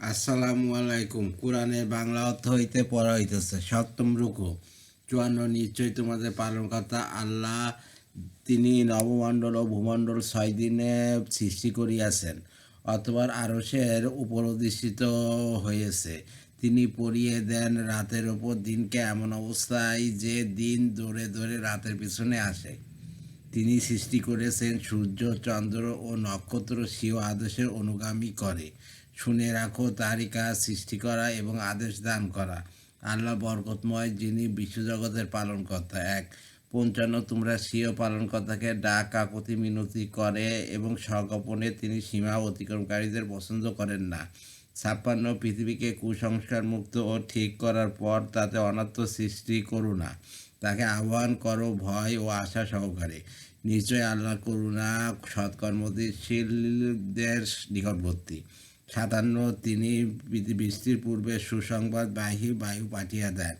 আসসালামু আলাইকুম কোরআনের বাংলা অর্থ হইতে পড়া হইতেছে। সপ্তম রুকু। চুয়ান্ন নিশ্চয়ই তোমাদের পালনকর্তা আল্লাহ তিনি নবমণ্ডল ও ভূমণ্ডল ছয় দিনে সৃষ্টি করিয়াছেন, অথবা আরসের উপর অধিষ্ঠিত হয়েছে তিনি পরিয়ে দেন রাতের ওপর দিনকে এমন অবস্থায় যে দিন দৌড়ে দৌড়ে রাতের পিছনে আসে। তিনি সৃষ্টি করেছেন সূর্য, চন্দ্র ও নক্ষত্র, স্বীয় আদেশের অনুগামী করে। শুনে রাখো তারই কাজ সৃষ্টি করা এবং আদেশ দান করা। আল্লাহ বরকতময় যিনি বিশ্বজগতের পালনকর্তা। এক, পঞ্চান্ন, তোমরা স্বীয় পালনকর্তাকে ডাক কাকতি মিনতি করে এবং স্বগোপনে তিনি সীমা অতিক্রমকারীদের পছন্দ করেন না। ছাপ্পান্ন, পৃথিবীকে কুসংস্কার মুক্ত ও ঠিক করার পর তাতে অনাত্ম সৃষ্টি করো না। তাকে আহ্বান করো, ভয় ও আশা সহকারে। নিশ্চয় আল্লাহ করুণা, সৎকর্মশীলদের নিকটবর্তী। সাতান্ন তিনি বৃষ্টির পূর্বে সুসংবাদ বাহী বায়ু পাঠিয়ে দেন।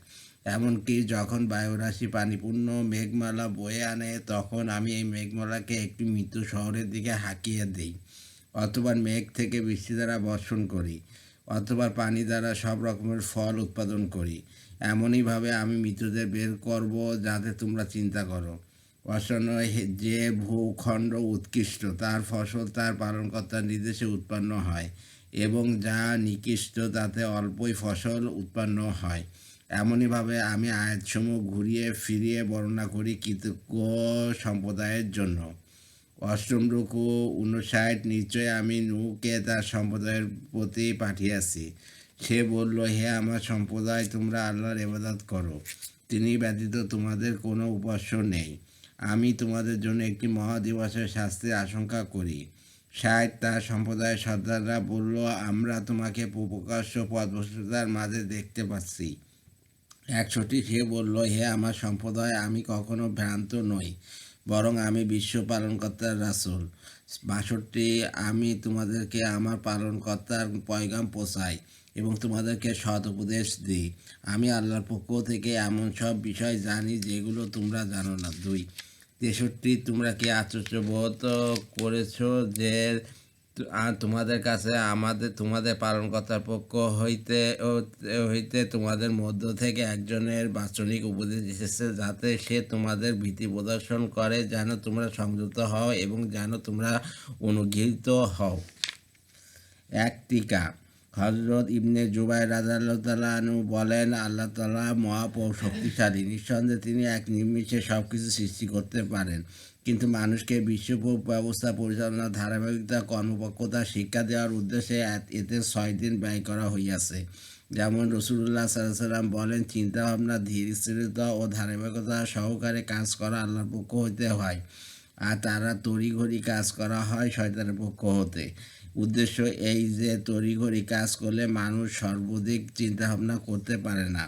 এমনকি যখন বায়ুরাশি পানিপূর্ণ মেঘমালা বয়ে আনে, তখন আমি এই মেঘমালাকে একটি মৃত্যু শহরের দিকে হাঁকিয়ে দিই, অথবা মেঘ থেকে বৃষ্টি দ্বারা বর্ষণ করি, অথবা পানি দ্বারা সব রকমের ফল উৎপাদন করি। এমনইভাবে আমি মৃতদের বের করব যাতে তোমরা চিন্তা করো। অসন্ন যে ভূখণ্ড উৎকৃষ্ট, তার ফসল তার পালনকর্তার নির্দেশে উৎপন্ন হয়। এবং যা নিকৃষ্ট, তাতে অল্পই ফসল উৎপন্ন হয়। এমনইভাবে আমি আয়াতসমূহ ঘুরিয়ে ফিরিয়ে বর্ণনা করি কৃতজ্ঞ সম্প্রদায়ের জন্য। অষ্টম রুকু উনষাট নিশ্চয় আমি নুকে তার সম্প্রদায়ের প্রতি পাঠিয়েছি। সে বলল, হে আমার সম্প্রদায়, তোমরা আল্লাহর ইবাদত করো। তিনি ব্যতীত তোমাদের কোনো উপাস্য নেই। আমি তোমাদের জন্য একটি মহাদিবসের শাস্তির আশঙ্কা করি। ষাট তার সম্প্রদায়ের সর্দাররা বলল, আমরা তোমাকে প্রকাশ্য পদভ্রষ্টতার মাঝে দেখতে পাচ্ছি। একশোটি সে বলল, হে আমার সম্প্রদায়, আমি কখনো ভ্রান্ত নই, বরং আমি বিশ্ব পালনকর্তার রাসুল। বাষট্টি, আমি তোমাদেরকে আমার পালনকর্তার পয়গাম পোষাই এবং তোমাদেরকে সৎ উপদেশ দিই। আমি আল্লাহর পক্ষ থেকে এমন সব বিষয় জানি যেগুলো তোমরা জানো না। দুই তেষট্টি তোমরা কি আশ্চর্যবোধ করেছ যে তোমাদের কাছে আমাদের, তোমাদের পালনকর্তার পক্ষ হইতে হইতে তোমাদের মধ্য থেকে একজনের বাচনিক উপদেশ এসেছে যাতে সে তোমাদের ভীতি প্রদর্শন করে, যেন তোমরা সংযুক্ত হও এবং যেন তোমরা অনুগৃহীত হও। এক টিকা। হজরত ইবনে জুবাই রাজাল্লাহতালু বলেন, আল্লাহ তালা মহাপ শক্তিশালী নিঃসন্দেহে তিনি এক নিমিষে সব কিছু সৃষ্টি করতে পারেন। কিন্তু মানুষকে বিশ্ব ব্যবস্থা পরিচালনা, ধারাবাহিকতা, কর্মপক্ষতা, শিক্ষা দেওয়ার উদ্দেশ্যে এতে ছয় দিন ব্যয় করা হইয়াছে। যেমন রসুল্লাহ সাল্লাম বলেন চিন্তা ভাবনা ধীর স্থিরতা ও ধারাবাহিকতা সহকারে কাজ করা আল্লাহর পক্ষ হইতে হয়। আর তারা তড়িঘড়ি কাজ করা হয় শয়তানের পক্ষ হতে। উদ্দেশ্য এই যে তড়িঘড়ি কাজ করলে মানুষ সর্বাধিক চিন্তাভাবনা করতে পারে না।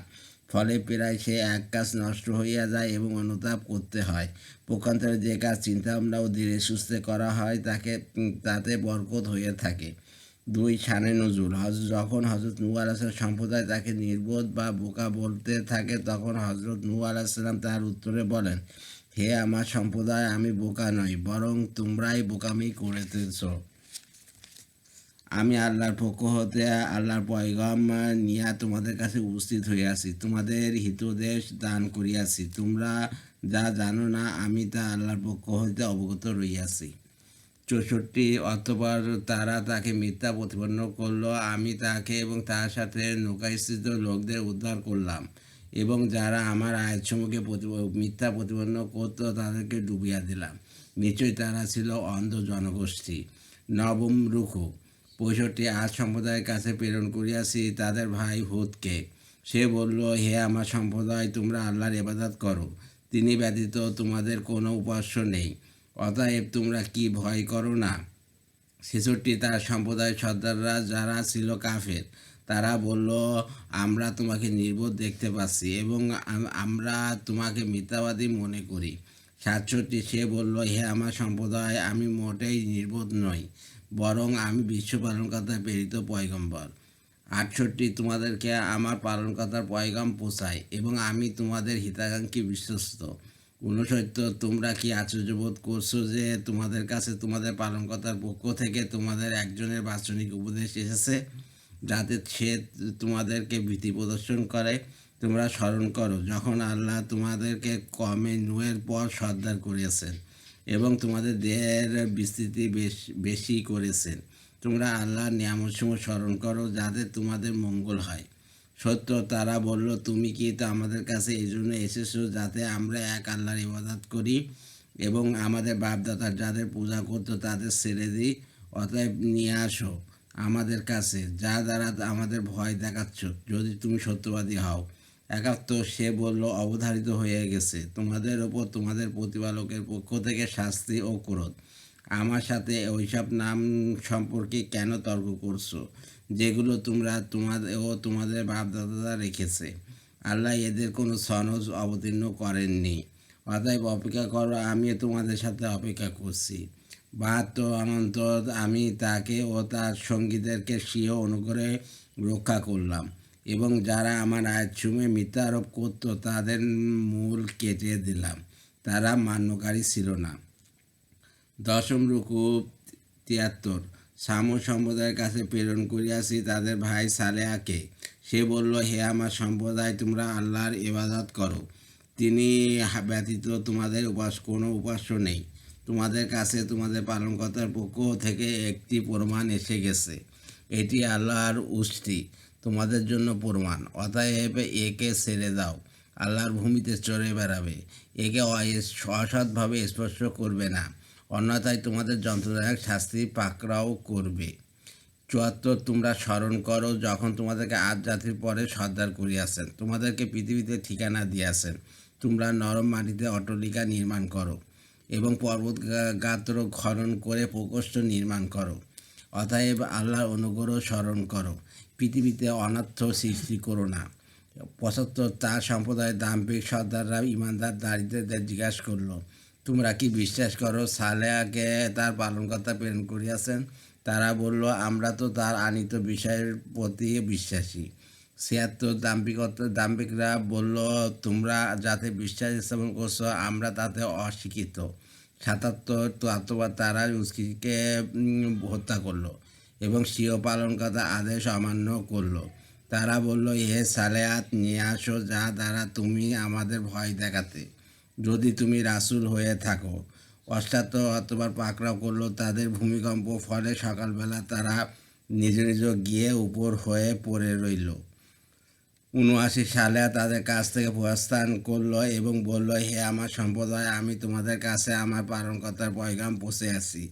ফলে প্রায় সে এক কাজ নষ্ট হইয়া যায় এবং অনুতাপ করতে হয়। পক্ষান্তরে যে কাজ চিন্তাভাবনা ও ধীরে সুস্থে করা হয়, তাকে তাতে বরকত হয়ে থাকে। দুই শানে নজরুল হজ, যখন হজরত নূ আলাহিসাম সম্প্রদায় তাকে নির্বোধ বা বোকা বলতে থাকে, তখন হজরত নূ আলাহিসাল্লাম তার উত্তরে বলেন, হে আমার সম্প্রদায়, আমি বোকা নই, বরং তোমরাই বোকামি করেতেছ। আমি আল্লাহর পক্ষ হতে, আল্লাহর পয়গম নিয়া তোমাদের কাছে উপস্থিত হইয়াছি তোমাদের হিতদেশ দান করিয়াছি। তোমরা যা জানো না, আমি তা আল্লাহর পক্ষ হইতে অবগত রইয়াছি চৌষট্টি, অতপর তারা তাকে মিথ্যা প্রতিপন্ন করল। আমি তাকে এবং তার সাথে নৌকাস্থিত লোকদের উদ্ধার করলাম এবং যারা আমার আয়াতসমূহকে প্রতি- মিথ্যা প্রতিপন্ন করতো, তাদেরকে ডুবিয়া দিলাম। নিশ্চয়ই তারা ছিল অন্ধ জনগোষ্ঠী। নবম রুখু পঁয়ষট্টি আজ সম্প্রদায়ের কাছে প্রেরণ করিয়াছি তাদের ভাই হুদকে। সে বলল, হে আমার সম্প্রদায়, তোমরা আল্লাহর ইবাদত করো। তিনি ব্যতীত তোমাদের কোনো উপাস্য নেই। অতএব তোমরা কি ভয় করো না? ছেষট্টি তার সম্প্রদায় সর্দাররা যারা ছিল কাফের, তারা বলল, আমরা তোমাকে নির্বোধ দেখতে পাচ্ছি এবং আমরা তোমাকে মিথ্যাবাদী মনে করি। সাতষট্টি, সে বলল, হে আমার সম্প্রদায়, আমি মোটেই নির্বোধ নই, বরং আমি বিশ্ব পালনকর্তা প্রেরিত পয়গম্বর। আটষট্টি, তোমাদেরকে আমার পালনকর্তার পয়গাম পোষায় এবং আমি তোমাদের হিতাকাঙ্ক্ষী বিশ্বস্ত। ঊনসত্তর, তোমরা কি আশ্চর্যবোধ করছ যে তোমাদের কাছে তোমাদের পালনকর্তার পক্ষ থেকে তোমাদের একজনের বাচনিক উপদেশ এসেছে? যাতে সে তোমাদেরকে ভীতি প্রদর্শন করে তোমরা স্মরণ করো, যখন আল্লাহ তোমাদেরকে কমে নুয়ের পর সর্দার করিয়েছেন এবং তোমাদের দেহের বিস্তৃতি বেশ করেছেন, তোমরা আল্লাহর নিয়ামতসমূহ স্মরণ করো যাতে তোমাদের মঙ্গল হয়। সত্য, তারা বলল, তুমি কি তো আমাদের কাছে এই জন্য এসেছ যাতে আমরা এক আল্লাহর ইবাদত করি এবং আমাদের বাপদাতার যাদের পূজা করতো তাদের ছেড়ে দিই, অতএব নিয়ে আসো আমাদের কাছে, যা দ্বারা আমাদের ভয় দেখাচ্ছ, যদি তুমি সত্যবাদী হও। একাত্তর, সে বলল, অবধারিত হয়ে গেছে। তোমাদের ওপর তোমাদের প্রতিপালকের পক্ষ থেকে শাস্তি ও ক্রোধ। আমার সাথে ওইসব নাম সম্পর্কে কেন তর্ক করছ? যেগুলো তোমরা তোমাদের ও তোমাদের বাপদাদারা রেখেছে। আল্লাহ এদের কোনো সনজ অবতীর্ণ করেননি। অতএব অপেক্ষা করো আমি তোমাদের সাথে অপেক্ষা করছি। বাহাত্তর অনন্তর আমি তাকে ও তার সঙ্গীদেরকে স্বীয় অনুগ্রহে রক্ষা করলাম। এবং যারা আমার আয়াতসমূহে মিথ্যা আরোপ করতো, তাদের মূল কেটে দিলাম। তারা মান্যকারী ছিল না। দশম রুকু তিয়াত্তর। সাম সম্প্রদায়ের কাছে প্রেরণ করিয়াছি তাদের ভাই সালেয়াকে সে বলল, হে আমার সম্প্রদায়, তোমরা আল্লাহর ইবাদত করো। তিনি ব্যতীত তোমাদের উপাস, কোনো উপাস্য নেই। তোমাদের কাছে তোমাদের পালনকর্তার পক্ষ থেকে একটি প্রমাণ এসে গেছে। এটি আল্লাহর উষ্টি তোমাদের জন্য প্রমাণ। অতএব একে ছেড়ে দাও। আল্লাহর ভূমিতে চড়ে বেড়াবে। একে অসৎভাবে স্পর্শ করবে না। অন্যথায় তোমাদের যন্ত্রদায়ক শাস্তি পাকড়াও করবে। চুয়াত্তর, তোমরা স্মরণ করো, যখন তোমাদেরকে আজ জাতির পরে সর্দার করিয়াছেন। তোমাদেরকে পৃথিবীতে ঠিকানা দিয়াছেন। তোমরা নরম মাটিতে অট্টলিকা নির্মাণ করো এবং পর্বত গাত্র খনন করে প্রকোষ্ঠ নির্মাণ করো। অতএব আল্লাহর অনুগ্রহ স্মরণ করো। পৃথিবীতে অনার্থ সৃষ্টি করো না। পঁচাত্তর তার সম্প্রদায়ের দাম্পিক সর্দাররা ইমানদার দারিদ্রদের জিজ্ঞাসা করল, তোমরা কি বিশ্বাস করো সালেয়াকে তার পালনকর্তা প্রেরণ করিয়াছেন? তারা বলল, আমরা তো তার আনিত বিষয়ের প্রতি বিশ্বাসী। ছিয়াত্তর দাম্পিকত দাম্পিকরা বলল, তোমরা যাতে বিশ্বাস স্থাপন করছ, আমরা তাতে অশিক্ষিত। সাতাত্তর চুয়াত্তর তারা উস্কিকে হত্যা করল। এবং স্বীয় পালনকর্তা আদেশ অমান্য করল। তারা বলল হে সালেয়াত নিয়ে আসো যা দ্বারা তুমি আমাদের ভয় দেখাতে। যদি তুমি রাসূল হয়ে থাকো অষ্টাত্তর অথবা পাকড়াও করল তাদের ভূমিকম্প ফলে সকালবেলা তারা নিজ নিজ গিয়ে উপর হয়ে পড়ে রইল। উনআশি সালে তাদের কাছ থেকে প্রস্থান করল এবং বলল, হে আমার সম্প্রদায়, আমি তোমাদের কাছে আমার পালনকর্তার পয়গাম পৌঁছে আছি।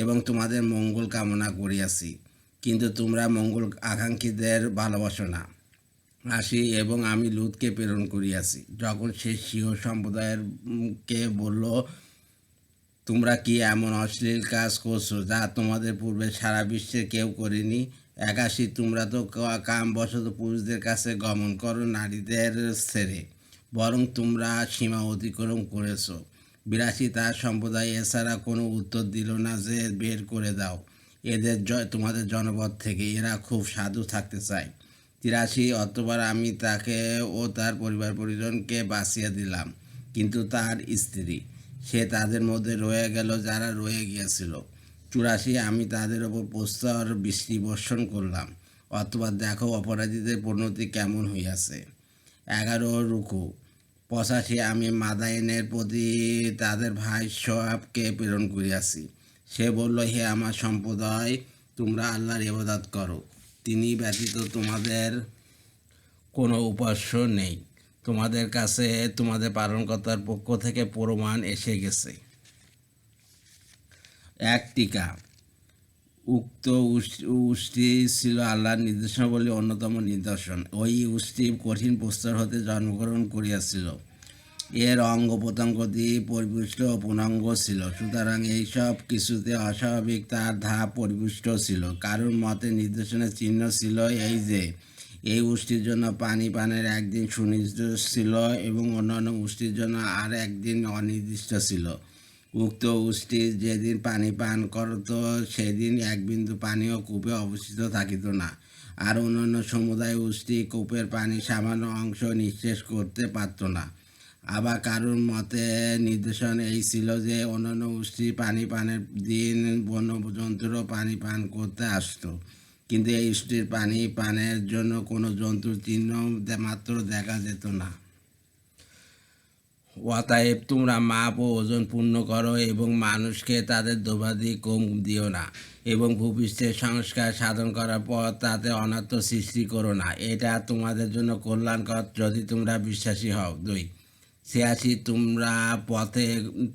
এবং তোমাদের মঙ্গল কামনা করিয়াছি। কিন্তু তোমরা মঙ্গল আকাঙ্ক্ষীদের ভালোবাসো না। আসি এবং আমি লুতকে প্রেরণ করিয়াছি। যখন সে সিংহ সম্প্রদায়ের কে বলল, তোমরা কি এমন অশ্লীল কাজ করছ যা তোমাদের পূর্বে সারা বিশ্বে কেউ করেনি? একাশি, তোমরা তো কামবশত পুরুষদের কাছে গমন করো নারীদের ছেড়ে বরং তোমরা সীমা অতিক্রম করেছ। বিরাশি তার সম্প্রদায় এছাড়া কোনো উত্তর দিল না যে বের করে দাও। এদের তোমাদের জনপদ থেকে এরা খুব সাধু থাকতে চায়। তিরাশি অতবার আমি তাকে ও তার পরিবার পরিজনকে বাঁচিয়ে দিলাম, কিন্তু তার স্ত্রী, সে তাদের মধ্যে রয়ে গেল যারা রয়ে গিয়েছিল। চুরাশি আমি তাদের ওপর প্রস্তর বৃষ্টি বর্ষণ করলাম অথবা দেখো অপরাধীদের পরিণতি কেমন হইয়াছে। এগারো রুকু পঁচাশি আমি মাদাইনের প্রতি তাদের ভাই সোয়াবকে প্রেরণ করিয়াছি। সে বলল, হে আমার সম্প্রদায়, তোমরা আল্লাহর ইবাদত করো। তিনি ব্যতীত তোমাদের কোনো উপাস্য নেই। তোমাদের কাছে তোমাদের পালনকর্তার পক্ষ থেকে প্রমাণ এসে গেছে। এক টিকা। উক্ত উষ্টি ছিল আল্লাহর নির্দেশনাবলী অন্যতম নিদর্শন। ওই উষ্টি কঠিন প্রস্তর হতে জন্মগ্রহণ করিয়াছিল। এর অঙ্গ প্রত্যঙ্গ দিয়ে পরিপুষ্ট ও পূর্ণাঙ্গ ছিল। সুতরাং এইসব কিছুতে অস্বাভাবিক তার ধাপ পরিপুষ্ট ছিল। কারোর মতে নির্দেশনের চিহ্ন ছিল এই যে, এই উষ্টির জন্য পানি পানের একদিন সুনির্দিষ্ট ছিল এবং অন্যান্য উষ্টির জন্য আর একদিন অনির্দিষ্ট ছিল। উক্ত উষ্টি যেদিন পানি পান করত, সেদিন এক বিন্দু পানিও কূপে অবস্থিত থাকিত না। আর অন্যান্য সমুদায় উষ্টি কূপের পানি সামান্য অংশ নিঃশেষ করতে পারত না। আবার কারুর মতে নির্দেশন এই ছিল যে, অন্যান্য উষ্টি পানি পানের দিন বন্য জন্তুরও পানি পান করতে আসতো। কিন্তু এই উষ্টির পানি পানের জন্য কোনো জন্তুর চিহ্ন মাত্র দেখা যেত না। অতএব তোমরা মাপ ও ওজন পূর্ণ করো এবং মানুষকে তাদের দোবাদি কম দিও না এবং ভূপৃষ্ঠের সংস্কার সাধন করার পর তাতে অনাত্ম সৃষ্টি করো না। এটা তোমাদের জন্য কল্যাণকর যদি তোমরা বিশ্বাসী হও। দুই, ছিয়াশি, তোমরা পথে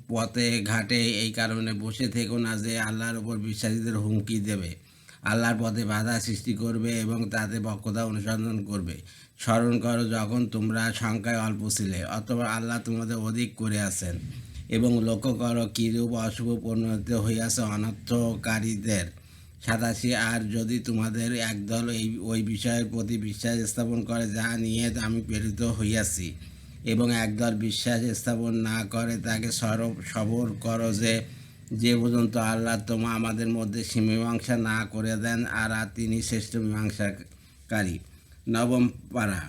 পথে ঘাটে এই কারণে বসে থেকো না যে আল্লাহর উপর বিশ্বাসীদের হুমকি দেবে। আল্লাহর পথে বাধা সৃষ্টি করবে এবং তাতে বক্ষতা অনুসন্ধান করবে। স্মরণ করো, যখন তোমরা সংখ্যায় অল্প ছিলে, অথবা আল্লাহ তোমাদের অধিক করে আছেন। এবং লক্ষ্য করো, কিরূপ অশুভ পরিণত হইয়াছে অনর্থকারীদের। সাতাশি, আর যদি তোমাদের একদল এই, ওই বিষয়ের প্রতি বিশ্বাস স্থাপন করে, যা নিয়ে আমি প্রেরিত হইয়াছি, এবং একদল বিশ্বাস স্থাপন না করে, তাকে সরব সবর করো যে যে পর্যন্ত আল্লাহ তোমা আমাদের মধ্যে মীমাংসা না করে দেন, আর তিনি শ্রেষ্ঠ মীমাংসাকারী। নবম পাড়া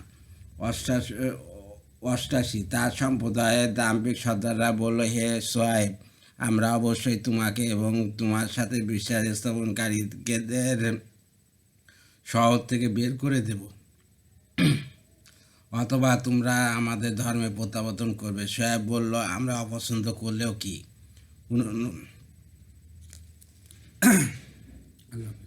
অষ্টাশি অষ্টাশি, তার সম্প্রদায়ের দাম্পিক সর্দাররা বলল, হে সোয়েব আমরা অবশ্যই তোমাকে এবং তোমার সাথে বিশ্বাস স্থাপনকারীদের শহর থেকে বের করে দেব। অথবা তোমরা আমাদের ধর্মে প্রত্যাবর্তন করবে। সোয়েব বলল, আমরা অপছন্দ করলেও কি? 嗯。